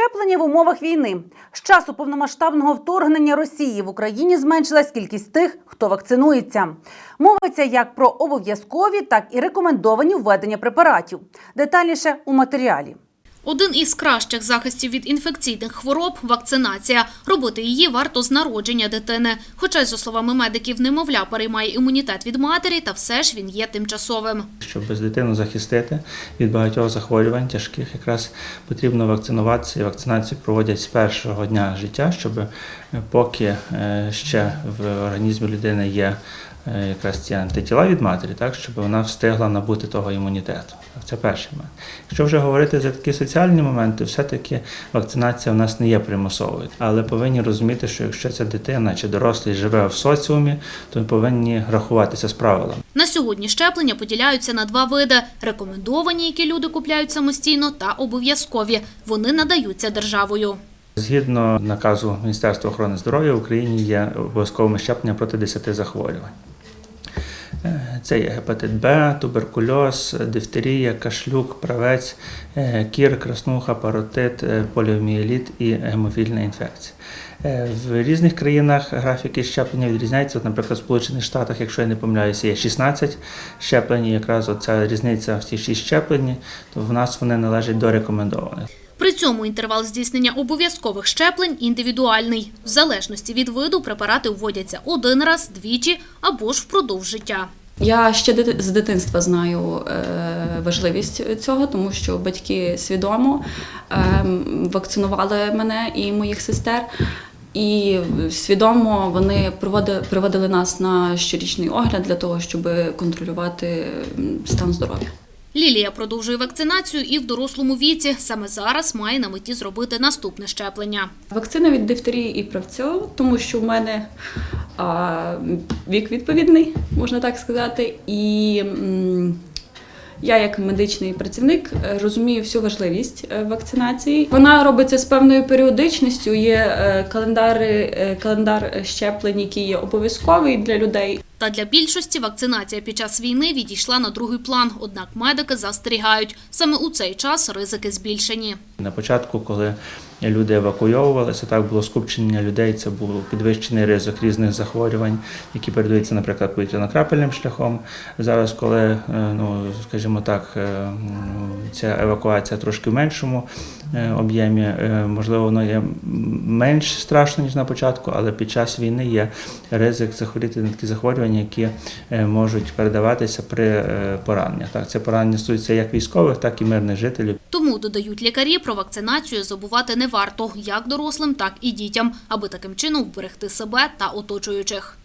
Щеплення в умовах війни з часу повномасштабного вторгнення Росії в Україні зменшилась кількість тих, хто вакцинується. Мовиться як про обов'язкові, так і рекомендовані введення препаратів. Детальніше у матеріалі. Один із кращих захистів від інфекційних хвороб – вакцинація. Робити її варто з народження дитини. Хоча, за словами медиків, немовля переймає імунітет від матері, та все ж він є тимчасовим. Щоб дитину захистити від багатьох захворювань тяжких, якраз потрібно вакцинуватися. І вакцинацію проводять з першого дня життя, щоб е, поки е, ще в організмі людини є якраз ці антитіла від матері, так щоб вона встигла набути того імунітету. Це перший момент. Якщо вже говорити за такі соціальні моменти, все-таки вакцинація в нас не є примусовою. Але повинні розуміти, що якщо ця дитина чи дорослий живе в соціумі, то повинні рахуватися з правилами. На сьогодні щеплення поділяються на два види – рекомендовані, які люди купляють самостійно, та обов'язкові. Вони надаються державою. Згідно наказу Міністерства охорони здоров'я в Україні є обов'язкове щеплення проти 10 захворювань. Це є гепатит Б, туберкульоз, дифтерія, кашлюк, правець, е, кір, краснуха, паротит, е, поліомієліт і гемофільна інфекція. Е, В різних країнах графіки щеплення відрізняються. От, наприклад, в Сполучених Штатах, якщо я не помиляюся, є 16 щеплень, якраз оця різниця в ці 6 щеплень, то в нас вони належать до рекомендованих. При цьому інтервал здійснення обов'язкових щеплень індивідуальний. В залежності від виду препарати вводяться один раз, двічі або ж впродовж життя. Я ще з дитинства знаю е, важливість цього, тому що батьки свідомо е, вакцинували мене і моїх сестер. І свідомо вони проводили, нас на щорічний огляд для того, щоб контролювати стан здоров'я. Лілія продовжує вакцинацію і в дорослому віці. Саме зараз має на меті зробити наступне щеплення. Вакцина від дифтерії і правцю, тому що в мене а, вік відповідний, можна так сказати. І я, як медичний працівник, розумію всю важливість е, вакцинації. Вона робиться з певною періодичністю. Є е, календари, е, календар щеплень, який є обов'язковий для людей. Та для більшості вакцинація під час війни відійшла на другий план. Однак медики застерігають, саме у цей час ризики збільшені. На початку, коли люди евакуйовувалися, так було скупчення людей, це був підвищений ризик різних захворювань, які передаються, наприклад, повітряно-крапельним шляхом. Зараз, коли, е, ну скажімо так, е, ця евакуація трошки в меншому е, об'ємі, можливо, воно є менш страшно, ніж на початку, але під час війни є ризик захворіти на такі захворювання, які е, можуть передаватися при е, пораненнях. Так, це поранення стосується як військових, так і мирних жителів. Тому додають лікарі, про вакцинацію забувати не варто як дорослим, так і дітям, аби таким чином вберегти себе та оточуючих.